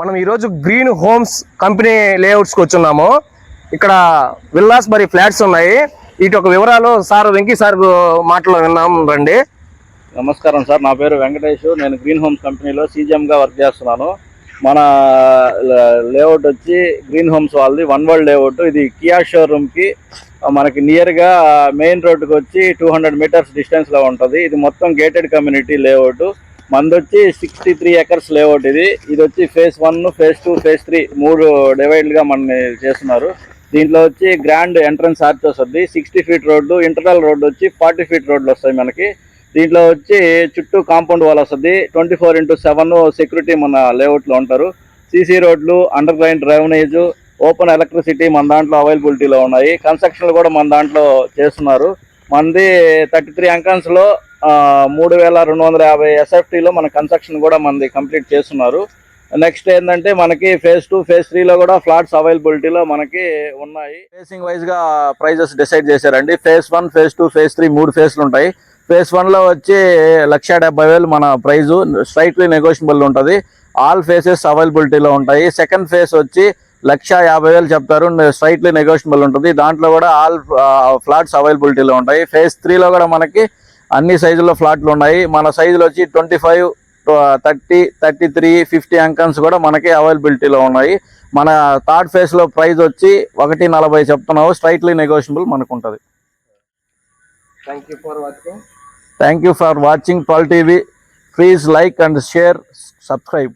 మనం ఈరోజు green homes company లేఅవుట్స్కి వచ్చున్నాము. ఇక్కడ విల్లాస్ మరి ఫ్లాట్స్ ఉన్నాయి. వీటి ఒక వివరాలు సార్ వెంకీ సార్ మాటలో విన్నాం రండి. నమస్కారం సార్ నా పేరు వెంకటేష్. నేను గ్రీన్ హోమ్స్ కంపెనీలో సీజీఎంగా వర్క్ చేస్తున్నాను. మన లేఅవుట్ వచ్చి గ్రీన్ హోమ్స్ వాళ్ళది వన్ వరల్డ్ లేఅవుట్ ఇది కియా షోరూమ్కి మనకి నియర్గా మెయిన్ రోడ్డుకి వచ్చి టూ హండ్రెడ్ మీటర్స్ డిస్టెన్స్లో ఉంటుంది. ఇది మొత్తం గేటెడ్ కమ్యూనిటీ లేఅవుట్ మనది వచ్చి సిక్స్టీ త్రీ ఎకర్స్ లేఅవుట్ ఇది. ఇది వచ్చి phase one phase two phase three మూడు డివైడ్గా మన చేస్తున్నారు. దీంట్లో వచ్చి గ్రాండ్ ఎంట్రన్స్ ఆర్చ్ వస్తుంది. Sixty feet road internal road వచ్చి ఫార్టీ ఫీట్ రోడ్లు వస్తాయి మనకి. దీంట్లో వచ్చి చుట్టూ కాంపౌండ్ వాల్ వస్తుంది. Twenty four into seven security మన లేఅవుట్లో ఉంటారు. సీసీ రోడ్లు underground drainage open electricity మన దాంట్లో అవైలబిలిటీలో ఉన్నాయి. కన్స్ట్రక్షన్లు కూడా మన దాంట్లో చేస్తున్నారు. మనది థర్టీ త్రీ అంకన్స్లో మూడు వేల రెండు వందల యాభై ఎస్ఎఫ్టీలో మన కన్స్ట్రక్షన్ కూడా మనది కంప్లీట్ చేస్తున్నారు. నెక్స్ట్ ఏంటంటే మనకి ఫేజ్ టూ ఫేజ్ త్రీలో కూడా ఫ్లాట్స్ అవైలబిలిటీలో మనకి ఉన్నాయి. ఫేసింగ్ వైజ్గా ప్రైజెస్ డిసైడ్ చేశారండి. Phase one phase two phase three మూడు ఫేజ్లు ఉంటాయి. ఫేజ్ వన్లో వచ్చి లక్ష డెబ్బై వేలు మన ప్రైజ్. స్ట్రైట్లీ నెగోషియబుల్ ఉంటుంది. ఆల్ ఫేసెస్ అవైలబిలిటీలో ఉంటాయి. సెకండ్ ఫేజ్ వచ్చి లక్ష యాభై వేలు చెప్తారు. స్ట్రైట్లీ నెగోషియబుల్ ఉంటుంది. దాంట్లో కూడా ఆల్ ఫ్లాట్స్ అవైలబిలిటీలో ఉంటాయి. ఫేజ్ త్రీలో కూడా మనకి అన్ని సైజుల్లో ఫ్లాట్లు ఉన్నాయి. మన సైజులు వచ్చి twenty five thirty thirty three fifty అంకన్స్ కూడా మనకి అవైలబిలిటీలో ఉన్నాయి. మన థర్డ్ ఫేజ్లో ప్రైస్ వచ్చి ఒకటి నలభై చెప్తున్నావు. స్ట్రైట్లీ నెగోషియబుల్ మనకు ఉంటుంది thank you for watching thank you for watching Paul TV please like and share subscribe